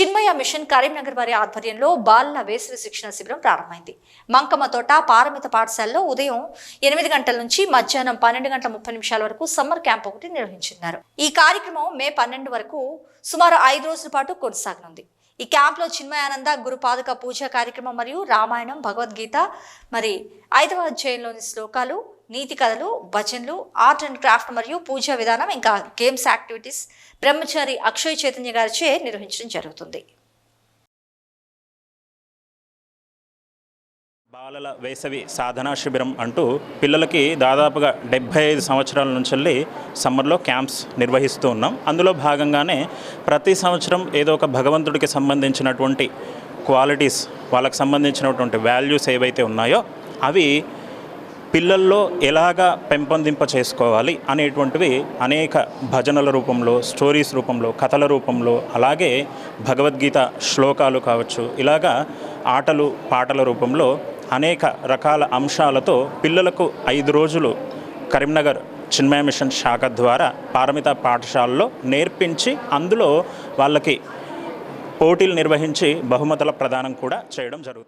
చిన్మయ machine Karimnagar వారి ఆధ్వర్యంలో బాలల వేసవి శిక్షణ శిబిరం ప్రారంభమైంది. మంకమ్మ తోట పారమిత పాఠశాలలో ఉదయం ఎనిమిది గంటల నుంచి మధ్యాహ్నం పన్నెండు గంటల ముప్పై నిమిషాల వరకు సమ్మర్ క్యాంప్ ఒకటి నిర్వహించున్నారు ఈ కార్యక్రమం మే పన్నెండు వరకు సుమారు ఐదు రోజుల పాటు కొనసాగనుంది. ఈ క్యాంప్లో చిన్మయానంద గురుపాదక పూజ కార్యక్రమం మరియు రామాయణం భగవద్గీత మరి ఐదవ అధ్యాయంలోని శ్లోకాలు నీతి కథలు భజన్లు ఆర్ట్ అండ్ క్రాఫ్ట్ మరియు పూజా విధానం ఇంకా గేమ్స్ యాక్టివిటీస్ బ్రహ్మచారి అక్షయ్ చైతన్య గారిచే నిర్వహించడం జరుగుతుంది. బాలల వేసవి సాధనా శిబిరం అంటూ పిల్లలకి దాదాపుగా డెబ్భై ఐదు సంవత్సరాల నుంచి సమ్మర్లో క్యాంప్స్ నిర్వహిస్తూ ఉన్నాం. అందులో భాగంగానే ప్రతి సంవత్సరం ఏదో ఒక భగవంతుడికి సంబంధించినటువంటి క్వాలిటీస్ వాళ్ళకి సంబంధించినటువంటి వాల్యూస్ ఏవైతే ఉన్నాయో అవి పిల్లల్లో ఎలాగా పెంపొందింప చేసుకోవాలి అనేటువంటివి అనేక భజనల రూపంలో స్టోరీస్ రూపంలో కథల రూపంలో అలాగే భగవద్గీత శ్లోకాలు కావచ్చు ఇలాగా ఆటలు పాటల రూపంలో అనేక రకాల అంశాలతో పిల్లలకు ఐదు రోజులు కరీంనగర్ చిన్మయ మిషన్ శాఖ ద్వారా పారమిత పాఠశాలలో నేర్పించి అందులో వాళ్ళకి పోటీలు నిర్వహించి బహుమతుల ప్రదానం కూడా చేయడం జరుగుతుంది.